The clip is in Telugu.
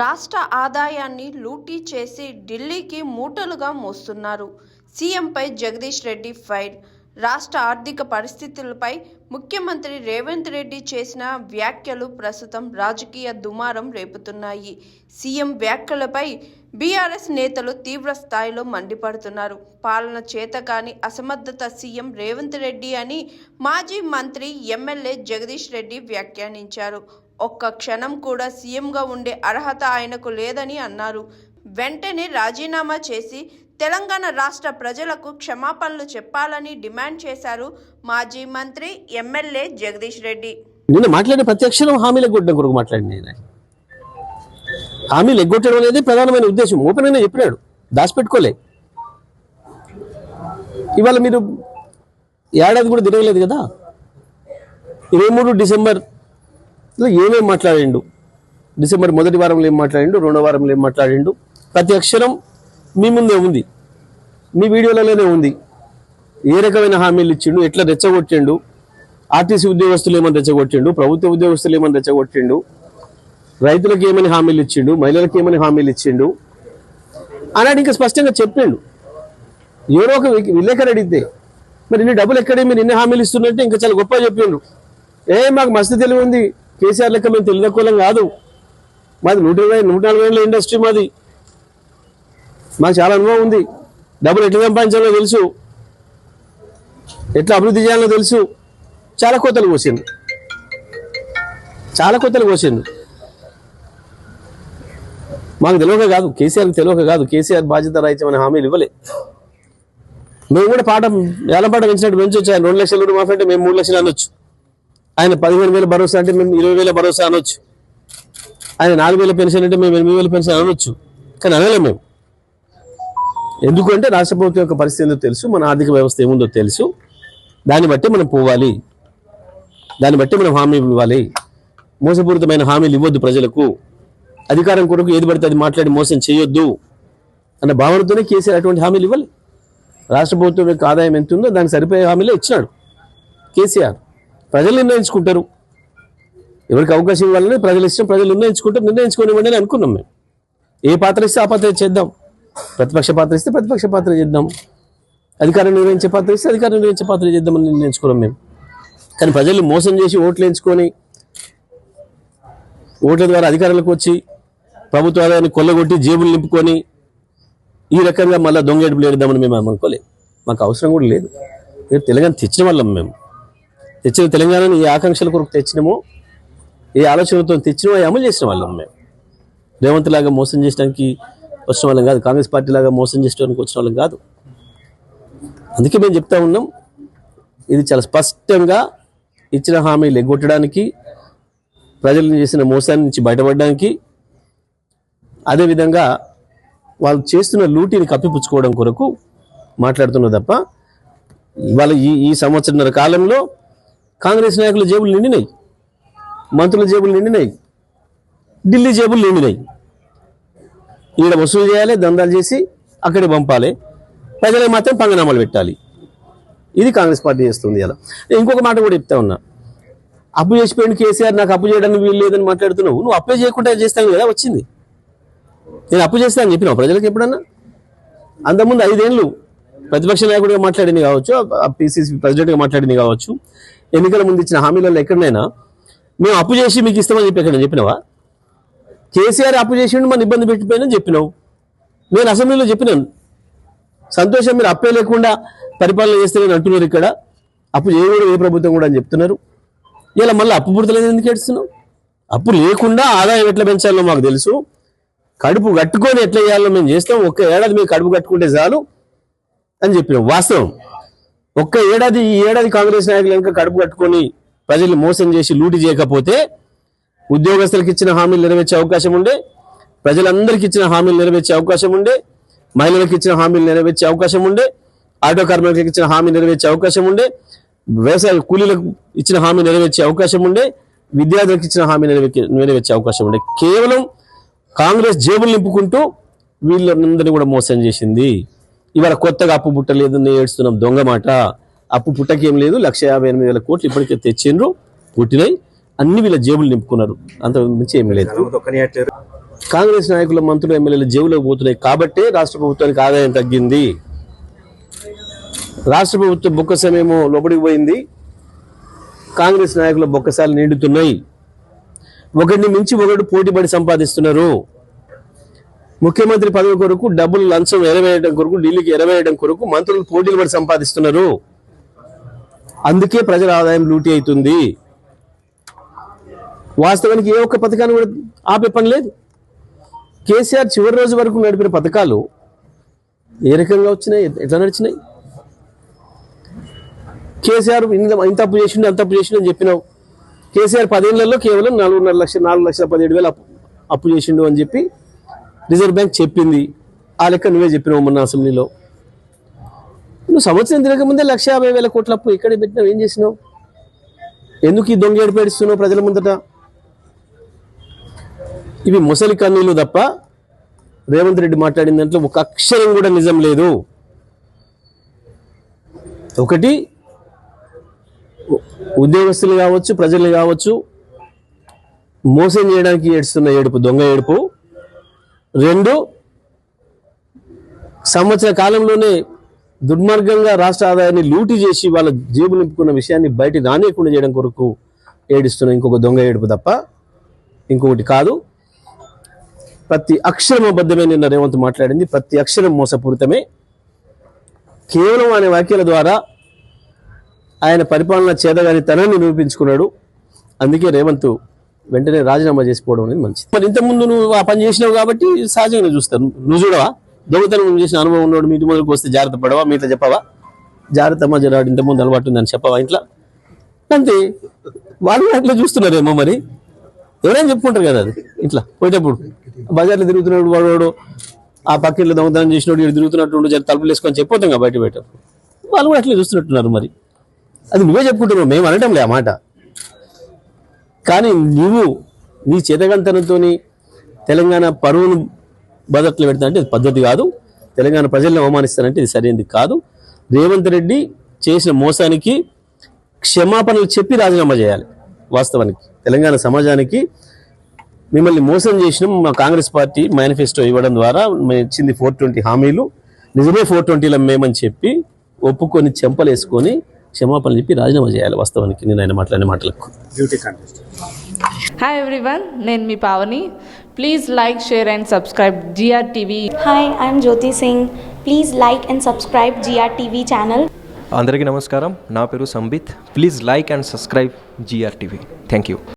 రాష్ట్ర ఆదాయాన్ని లూటీ చేసి ఢిల్లీకి మూటలుగా మోస్తున్నారు. సీఎంపై జగదీష్ రెడ్డి ఫైర్. రాష్ట్ర ఆర్థిక పరిస్థితులపై ముఖ్యమంత్రి రేవంత్ రెడ్డి చేసిన వ్యాఖ్యలు ప్రస్తుతం రాజకీయ దుమారం రేపుతున్నాయి. సీఎం వ్యాఖ్యలపై బీఆర్ఎస్ నేతలు తీవ్ర స్థాయిలో మండిపడుతున్నారు. పాలన చేత కాని అసమర్థత సీఎం రేవంత్ రెడ్డి అని మాజీ మంత్రి ఎమ్మెల్యే జగదీష్ రెడ్డి వ్యాఖ్యానించారు. ఒక్క క్షణం కూడా సీఎంగా ఉండే అర్హత ఆయనకు లేదని అన్నారు. వెంటనే రాజీనామా చేసి తెలంగాణ రాష్ట్ర ప్రజలకు క్షమాపణలు చెప్పాలని డిమాండ్ చేశారు మాజీ మంత్రి ఎమ్మెల్యే జగదీష్ రెడ్డి. నిన్న మాట్లాడిన ప్రత్యక్షం హామీల గుడ్డ ఎగ్గొట్టడం కొరకు మాట్లాడింది నేను హామీలు ఎగ్గొట్టడం అనేది ప్రధానమైన ఉద్దేశం. ఓపెన్ అయినా చెప్పినాడు. దాచిపెట్టుకోలే. ఇవాళ మీరు ఏడాది కూడా తిరగలేదు కదా? ఇరవై మూడు డిసెంబర్ ఇలా ఏమేమి మాట్లాడిండు? డిసెంబర్ మొదటి వారంలో ఏం మాట్లాడిండు? రెండో వారంలో ఏం మాట్లాడిండు? ప్రతి అక్షరం మీ ముందే ఉంది. మీ వీడియోలలోనే ఉంది. ఏ రకమైన హామీలు ఇచ్చిండు? ఎట్లా రెచ్చగొట్టిండు? ఆర్టీసీ ఉద్యోగస్తులు ఏమని రెచ్చగొట్టిండు? ప్రభుత్వ ఉద్యోగస్తులు ఏమని రెచ్చగొట్టిండు? రైతులకు ఏమని హామీలు ఇచ్చిండు? మహిళలకు ఏమని హామీలు ఇచ్చిండు? అన్నాడు ఇంకా స్పష్టంగా చెప్పిండు ఎవరో ఒక విలేకరు అడిగితే మరి ఇన్ని డబ్బులు ఎక్కడే? మీరు ఇన్ని హామీలు ఇస్తున్నట్టు ఇంకా చాలా గొప్ప చెప్పిండు ఏ మాకు మస్తు తెలివి ఉంది. కేసీఆర్ లెక్క మేము తెలివి కాదు. మాది నూట ఇరవై నూట నలభై ఏళ్ళ ఇండస్ట్రీ మాది. మాకు చాలా అనుభవం ఉంది. డబ్బులు ఎట్లా సంపాదించాలో తెలుసు. ఎట్లా అభివృద్ధి చేయాలో తెలుసు. చాలా కోతలు కోసింది చాలా కోతలు కోసింది మాకు తెలియక కాదు కేసీఆర్కి తెలియక కాదు. కేసీఆర్ బాధ్యత రాహిత్యమైన హామీలు ఇవ్వలే. మేము కూడా పాట వేలపాట పెంచినట్టు పెంచొచ్చు ఆయన రెండు లక్షలు మాఫీ అంటే మేము మూడు లక్షలు అనొచ్చు. ఆయన పదిహేను వేల భరోసా అంటే మేము ఇరవై వేల భరోసా అనొచ్చు. ఆయన నాలుగు వేల పెన్షన్ అంటే మేము ఎనిమిది వేల పెన్షన్ అనొచ్చు. కానీ అనలేము మేము. ఎందుకంటే రాష్ట్ర ప్రభుత్వం యొక్క పరిస్థితి ఏందో తెలుసు మన ఆర్థిక వ్యవస్థ ఏముందో తెలుసు. దాన్ని బట్టి మనం పోవాలి. దాన్ని బట్టి మనం హామీ ఇవ్వాలి. మోసపూరితమైన హామీలు ఇవ్వద్దు ప్రజలకు. అధికారం కొరకు ఏది పడితే అది మాట్లాడి మోసం చేయొద్దు అన్న భావనతోనే కేసీఆర్ అటువంటి హామీలు ఇవ్వాలి. రాష్ట్ర ప్రభుత్వం యొక్క ఆదాయం ఎంత ఉందో దానికి సరిపోయే హామీలే ఇచ్చినాడు కేసీఆర్. ప్రజలు నిర్ణయించుకుంటారు. ఎవరికి అవకాశం ఇవ్వాలని ప్రజలు ఇష్టం ప్రజలు నిర్ణయించుకుంటారు నిర్ణయించుకోనివ్వండి అని అనుకున్నాం మేము. ఏ పాత్ర ఇస్తే ఆ పాత్ర చేద్దాం. ప్రతిపక్ష పాత్ర ఇస్తే ప్రతిపక్ష పాత్ర చేద్దాం. అధికారం నిర్వహించే పాత్ర ఇస్తే అధికారం నిర్వహించే పాత్ర చేద్దామని నిర్ణయించుకున్నాం మేము. కానీ ప్రజలు మోసం చేసి ఓట్లు ఎంచుకొని ఓట్ల ద్వారా అధికారులకు వచ్చి ప్రభుత్వ ఆదాయాన్ని కొల్లగొట్టి జేబులు నింపుకొని ఈ రకంగా మళ్ళీ దొంగేడుపులు ఏడుదామని మేము అనుకోలేదు. మాకు అవసరం కూడా లేదు. మీరు తెలంగాణ తెచ్చిన వాళ్ళం మేము. తెచ్చిన తెలంగాణను ఈ ఆకాంక్షల కొరకు తెచ్చినామో ఈ ఆలోచనలతో తెచ్చినా అవి అమలు చేసిన వాళ్ళం మేము. రేవంత్ లాగా మోసం చేయడానికి వచ్చిన వాళ్ళం కాదు కాంగ్రెస్ పార్టీ లాగా మోసం చేయడానికి వచ్చిన వాళ్ళం కాదు. అందుకే మేము చెప్తా ఉన్నాం ఇది చాలా స్పష్టంగా ఇచ్చిన హామీలు ఎగ్గొట్టడానికి ప్రజలను చేసిన మోసాన్ని నుంచి బయటపడడానికి అదేవిధంగా వాళ్ళు చేస్తున్న లూటీని కప్పిపుచ్చుకోవడం కొరకు మాట్లాడుతున్నారు తప్ప ఇవాళ ఈ ఈ సంవత్సరంన్నర కాలంలో కాంగ్రెస్ నాయకుల జేబులు నిండినాయి. మంత్రుల జేబులు నిండినాయి. ఢిల్లీ జేబులు నిండినాయి. ఈడ వసూలు చేయాలి దందాలు చేసి అక్కడే పంపాలి. ప్రజలకు మాత్రం పంగనామాలు పెట్టాలి. ఇది కాంగ్రెస్ పార్టీ చేస్తుంది అలా ఇంకొక మాట కూడా చెప్తా ఉన్నా. అప్పు చేసిపోయింది కేసీఆర్ నాకు అప్పు చేయడానికి వీలు లేదని మాట్లాడుతున్నావు. నువ్వు అప్లై చేయకుండా చేస్తాను కదా వచ్చింది. నేను అప్పు చేస్తానని చెప్పిన ప్రజలకు ఎప్పుడన్నా? అంతకుముందు ఐదేళ్ళు ప్రతిపక్ష నాయకుడిగా మాట్లాడింది కావచ్చు పిసిసి ప్రెసిడెంట్గా మాట్లాడింది కావచ్చు. ఎన్నికల ముందు ఇచ్చిన హామీలలో ఎక్కడైనా మేము అప్పు చేసి మీకు ఇస్తామని చెప్పి ఎక్కడ చెప్పినావా? కేసీఆర్ అప్పు చేసిండు మన ఇబ్బంది పెట్టిపోయినా చెప్పినావు. నేను అసెంబ్లీలో చెప్పినాను. సంతోషం మీరు అప్పే లేకుండా పరిపాలన చేస్తారని అంటున్నారు ఇక్కడ. అప్పు చేయకూడదు ఏ ప్రభుత్వం కూడా అని చెప్తున్నారు. ఇలా మళ్ళీ అప్పు పుడతలేదు ఎందుకు ఏడుస్తున్నావు? అప్పు లేకుండా ఆదాయం ఎట్లా పెంచాలో మాకు తెలుసు. కడుపు కట్టుకొని ఎట్లా చేయాలో మేము చేస్తాం. ఒక్క ఏడాది మీరు కడుపు కట్టుకుంటే చాలు అని చెప్పినాం. వాస్తవం. ఒక్క ఏడాది ఈ ఏడాది కాంగ్రెస్ నాయకులు కనుక కడుపు కట్టుకొని ప్రజలు మోసం చేసి లూటి చేయకపోతే ఉద్యోగస్తులకు ఇచ్చిన హామీలు నెరవేర్చే అవకాశం ఉండే ప్రజలందరికీ ఇచ్చిన హామీలు నెరవేర్చే అవకాశం ఉండే మహిళలకు ఇచ్చిన హామీలు నెరవేర్చే అవకాశం ఉండే ఆటో కార్మికులకు ఇచ్చిన హామీ నెరవేర్చే అవకాశం ఉండే వ్యవసాయ కూలీలకు ఇచ్చిన హామీ నెరవేర్చే అవకాశం ఉండే విద్యార్థులకు ఇచ్చిన హామీ నెరవేర్చే నెరవేర్చే అవకాశం ఉండే. కేవలం కాంగ్రెస్ జేబులు నింపుకుంటూ వీళ్ళందరినీ కూడా మోసం చేసింది. ఇవాళ కొత్తగా అప్పు పుట్టలేదు నేను ఏడుస్తున్నాం దొంగ మాట. అప్పు పుట్టకేం లేదు లక్ష యాభై ఎనిమిది వేల కోట్లు ఇప్పటికే తెచ్చిండ్రు పుట్టినాయి. అన్ని వీళ్ళ జేబులు నింపుకున్నారు. అంత మించి ఏమీ లేదు. కాంగ్రెస్ నాయకుల మంత్రులు ఎమ్మెల్యేలు జేబులోకి పోతున్నాయి కాబట్టే రాష్ట్ర ప్రభుత్వానికి ఆదాయం తగ్గింది. రాష్ట్ర ప్రభుత్వం బొక్కసమేమో లోపలికి పోయింది. కాంగ్రెస్ నాయకుల బొక్కసాలు నిండుతున్నాయి. ఒకరిని మించి ఒకడు పోటీపడి సంపాదిస్తున్నారు. ముఖ్యమంత్రి పదవి కొరకు డబ్బులు లంచం ఎరవేయడం కొరకు ఢిల్లీకి ఎరవేయడం కొరకు మంత్రులు పోటీలు పడి సంపాదిస్తున్నారు. అందుకే ప్రజల ఆదాయం లూటీ అవుతుంది. వాస్తవానికి ఏ ఒక్క పథకాన్ని కూడా ఆపే పని లేదు. కేసీఆర్ చివరి రోజు వరకు నడిపిన పథకాలు ఏ రకంగా వచ్చినాయి ఎట్లా నడిచినాయి? కేసీఆర్ ఇంత ఇంత అప్పు చేసిండు అంత అప్పు చేసిండు అని చెప్పినావు కేసీఆర్ పదేళ్ళలో కేవలం నాలుగున్నర లక్షల నాలుగు లక్షల పదిహేడు వేలు అప్పు అప్పు చేసిండు అని చెప్పి రిజర్వ్ బ్యాంక్ చెప్పింది. ఆ లెక్క నువ్వే చెప్పినావు మొన్న అసెంబ్లీలో. నువ్వు సంవత్సరం తిరగకముందే లక్ష యాభై వేల కోట్ల అప్పు ఇక్కడ పెట్టినావు? ఏం చేసినావు? ఎందుకు ఈ దొంగ ఏడుపేడిస్తున్నావు ప్రజల ముందట? ఇవి ముసలి కన్నీళ్ళు తప్ప రేవంత్ రెడ్డి మాట్లాడిన దాంట్లో ఒక అక్షరం కూడా నిజం లేదు. ఒకటి ఉద్యోగస్తులు కావచ్చు ప్రజలు కావచ్చు మోసం చేయడానికి ఏడుస్తున్న ఏడుపు దొంగ ఏడుపు. రెండు సంవత్సర కాలంలోనే దుర్మార్గంగా రాష్ట్ర ఆదాయాన్ని లూటీ చేసి వాళ్ళ జేబు నింపుకున్న విషయాన్ని బయట రానియకుండా చేయడం కొరకు ఏడుస్తున్న ఇంకొక దొంగ ఏడుపు తప్ప ఇంకొకటి కాదు. ప్రతి అక్షరం అబద్ధమే నిన్న రేవంత్ మాట్లాడింది. ప్రతి అక్షరం మోసపూరితమే. కేవలం ఆయన వ్యాఖ్యల ద్వారా ఆయన పరిపాలన చేదగాని తనని నిరూపించుకున్నాడు. అందుకే రేవంత్ వెంటనే రాజీనామా చేసుకోవడం అనేది మంచిది. మరి ఇంతకుముందు నువ్వు ఆ పని చేసినావు కాబట్టి సహజంగా చూస్తాను నువ్వు చూడవా? దొంగతనం చేసిన అనుభవం ఉన్నాడు మీ ఇంటి ముందుకు వస్తే జాగ్రత్త పడవా? మీతో చెప్పవా? జాగ్రత్త అమ్మ జరాడు ఇంతకుముందు అలవాటు ఉందని చెప్పవా ఇంట్లో? అంతే. వాళ్ళు అట్లా చూస్తున్నారేమో మరి. ఎవరైనా చెప్పుకుంటారు కదా అది. ఇట్లా పోయేటప్పుడు బజార్లో తిరుగుతున్నాడు వాడు వాడు ఆ పక్కన దొంగతనం చేసినోడు ఇటు తిరుగుతున్నట్టు తలుపులు వేసుకొని చెప్పొద్దాం బయట పెట్టారు. వాళ్ళు కూడా అట్లా చూస్తున్నట్టున్నారు మరి. అది నువ్వే చెప్పుకుంటున్నావు మేము అనటంలే ఆ మాట. కానీ నువ్వు నీ చేతగంతనంతో తెలంగాణ పరువును బదట్లు పెడతానంటే ఇది పద్ధతి కాదు. తెలంగాణ ప్రజల్ని అవమానిస్తానంటే ఇది సరైనది కాదు. రేవంత్ రెడ్డి చేసిన మోసానికి క్షమాపణలు చెప్పి రాజీనామా చేయాలి వాస్తవానికి. తెలంగాణ సమాజానికి మిమ్మల్ని మోసం చేసిన మా కాంగ్రెస్ పార్టీ మేనిఫెస్టో ఇవ్వడం ద్వారా మేము ఇచ్చింది ఫోర్ ట్వంటీ హామీలు. నిజమే ఫోర్ ట్వంటీలో మేమని చెప్పి ఒప్పుకొని చెంపలేసుకొని క్షమాపణలు చెప్పి రాజీనామా చేయాలి వాస్తవానికి నేను ఆయన మాట్లాడిన మాటలకు. బ్యూటీ కాంటెస్ట్ హాయ్ ఎవ్రీవన్ నేను మీ Pavani. Please like share and subscribe GR TV Hi, I'm Jyoti Singh. Please like and subscribe GRTV channel. అందరికీ నమస్కారం. నా పేరు Sambit. Please like and subscribe GR TV thank you